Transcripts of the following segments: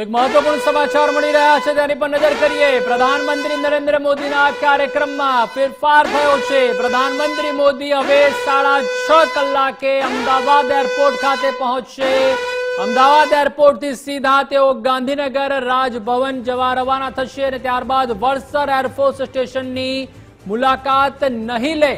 એક મહત્વપૂર્ણ સમાચાર મળી રહ્યા છે, તેની પર નજર કરીએ. પ્રધાનમંત્રી નરેન્દ્ર મોદીના કાર્યક્રમમાં ફેરફાર થયો છે. પ્રધાનમંત્રી મોદી હવે સાડા છ કલાકે અમદાવાદ એરપોર્ટ ખાતે પહોંચશે. અમદાવાદ એરપોર્ટથી સીધા તેઓ ગાંધીનગર રાજભવન જવા રવાના થશે અને ત્યારબાદ વડસર એરફોર્સ સ્ટેશનની મુલાકાત નહીં લે.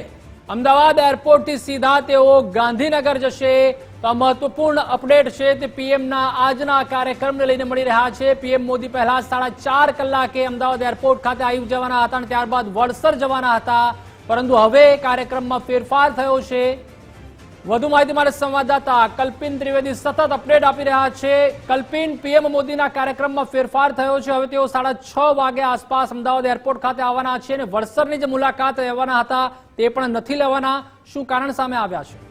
અમદાવાદ એરપોર્ટથી સીધા તેઓ ગાંધીનગર જશે. તો આ મહત્વપૂર્ણ અપડેટ છે તે પીએમના આજના કાર્યક્રમને લઈને મળી રહ્યા છે. પીએમ મોદી પહેલા સાડા ચાર કલાકે અમદાવાદ એરપોર્ટ ખાતે આવી જવાના હતા અને ત્યારબાદ વડસર જવાના હતા. પરંતુ હવે કાર્યક્રમમાં ફેરફાર થયો છે. વધુ માહિતી માટે સંવાદદાતા કલ્પિન ત્રિવેદી સતત અપડેટ આપી રહ્યા છે. કલ્પિન, પીએમ મોદીના કાર્યક્રમમાં ફેરફાર થયો છે. હવે તેઓ સાડા છ વાગે આસપાસ અમદાવાદ એરપોર્ટ ખાતે આવવાના છે અને વડસરની જે મુલાકાત લેવાના હતા તે પણ નથી લેવાના. શું કારણ સામે આવ્યા છે?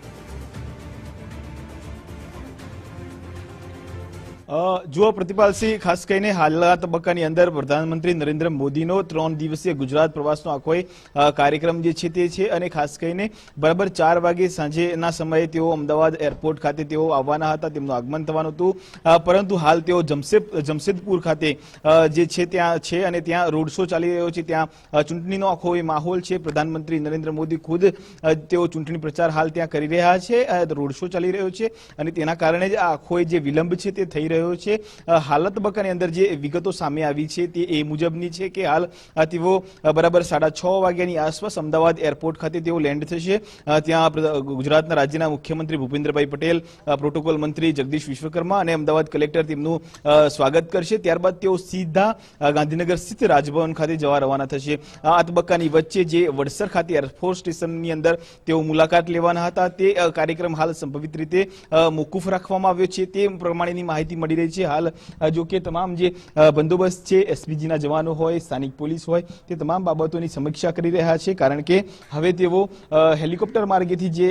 જુઓ પ્રતિપાલસિંહ, ખાસ કરીને હાલના તબક્કાની અંદર પ્રધાનમંત્રી નરેન્દ્ર મોદીનો ત્રણ દિવસીય ગુજરાત પ્રવાસનો આખો કાર્યક્રમ જે છે તે છે અને ખાસ કરીને બરાબર ચાર વાગે સાંજેના સમયે તેઓ અમદાવાદ એરપોર્ટ ખાતે તેઓ આવવાના હતા, તેમનું આગમન થવાનું હતું. પરંતુ હાલ તેઓ જમશેદ, જમશેદપુર ખાતે જે છે ત્યાં છે અને ત્યાં રોડ શો ચાલી રહ્યો છે, ત્યાં ચૂંટણીનો આખો એ માહોલ છે. પ્રધાનમંત્રી નરેન્દ્ર મોદી ખુદ તેઓ ચૂંટણી પ્રચાર હાલ ત્યાં કરી રહ્યા છે રોડ શો ચાલી રહ્યો છે અને તેના કારણે જ આખો જે વિલંબ છે તે થઈ રહ્યો છે. અ, હાલ તબક્કાની અંદર જે વિગતો સામે આવી છે તે એ મુજબની છે કે હાલ તેઓ બરાબર સાડા છ વાગ્યાની આસપાસ અમદાવાદ એરપોર્ટ ખાતે તેઓ લેન્ડ થશે. ત્યાં ગુજરાતના રાજ્યના મુખ્યમંત્રી ભૂપેન્દ્રભાઈ પટેલ પ્રોટોકોલ મંત્રી જગદીશ વિશ્વકર્મા અને અમદાવાદ કલેક્ટર તેમનું સ્વાગત કરશે. ત્યારબાદ તેઓ સીધા ગાંધીનગર સ્થિત રાજભવન ખાતે જવા રવાના થશે. આ તબક્કાની વચ્ચે જે વડસર ખાતે એરફોર્સ સ્ટેશનની અંદર તેઓ મુલાકાત લેવાના હતા. તે કાર્યક્રમ હાલ સંભવિત રીતે મોકૂફ રાખવામાં આવ્યો છે. તે પ્રમાણેની માહિતી મળી રહી છે. હાલ જો કે તમામ જે બંદોબસ્ત છે, એસપીજીના જવાનો હોય, સ્થાનિક પોલીસ હોય, તે તમામ બાબતોની સમીક્ષા કરી રહ્યા છે. કારણ કે હવે તેઓ હેલિકોપ્ટર માર્ગેથી જે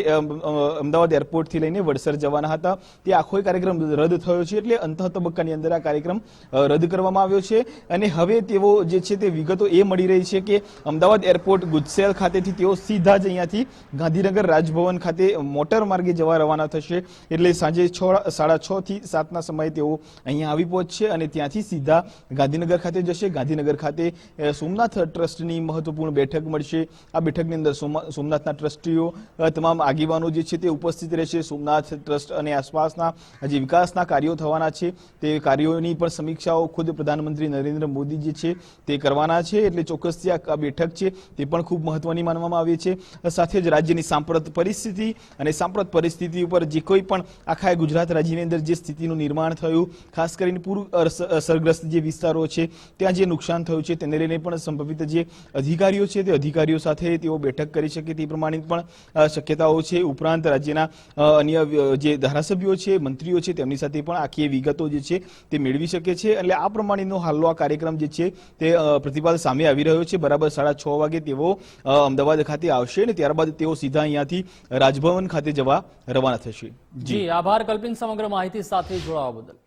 અમદાવાદ એરપોર્ટથી લઈને વડસર જવાના હતા. તે આખો કાર્યક્રમ રદ થયો છે એટલે અંત તબક્કાની અંદર આ કાર્યક્રમ રદ કરવામાં આવ્યો છે. અને હવે તેઓ જે છે તે વિગતો એ મળી રહી છે કે અમદાવાદ એરપોર્ટ ગુજસેલ ખાતેથી તેઓ સીધા જ અહીંયાથી ગાંધીનગર રાજભવન ખાતે મોટર માર્ગે જવા રવાના થશે. એટલે સાંજે છ, સાડા છ થી સાતના સમયે તેઓ અહીંયા આવી પહોંચશે અને ત્યાંથી સીધા ગાંધીનગર ખાતે જશે. ગાંધીનગર ખાતે સોમનાથ ટ્રસ્ટની મહત્વપૂર્ણ બેઠક મળશે. આ બેઠકની અંદર સોમા- સોમનાથના ટ્રસ્ટીઓ તમામ આગેવાનો જે છે તે ઉપસ્થિત રહેશે. સોમનાથ ટ્રસ્ટ અને આસપાસના જે વિકાસના કાર્યો થવાના છે. તે કાર્યોની પણ સમીક્ષાઓ ખુદ પ્રધાનમંત્રી નરેન્દ્ર મોદી જે છે તે કરવાના છે. એટલે ચોક્કસથી આ બેઠક છે તે પણ ખૂબ મહત્વની માનવામાં આવે છે. સાથે જ રાજ્યની સાંપ્રત પરિસ્થિતિ અને સાંપ્રત પરિસ્થિતિ ઉપર જે કોઈ પણ આખા ગુજરાત રાજ્યની અંદર જે સ્થિતિનું નિર્માણ થયું ખાસ કરીને પૂર અસરગ્રસ્ત જે વિસ્તારો છે ત્યાં જે નુકસાન થયું છે તેને લઈને પણ સંભવિત જે અધિકારીઓ છે તે અધિકારીઓ સાથે તેઓ બેઠક કરી શકે તે પ્રમાણે પણ શક્યતાઓ છે. ઉપરાંત રાજ્યના અન્ય જે ધારાસભ્યો છે મંત્રીઓ છે તેમની સાથે પણ આખી વિગતો જે છે તે મેળવી શકે છે. એટલે આ પ્રમાણેનો હાલનો આ કાર્યક્રમ જે છે તે અ, સામે આવી રહ્યો છે. બરાબર સાડા છ વાગે તેઓ અમદાવાદ ખાતે આવશે અને ત્યારબાદ તેઓ સીધા અહીંયાથી રાજભવન ખાતે જવા રવાના થશે. જી આભાર કલ્પિન સમગ્ર માહિતી સાથે જોડાવા બદલ.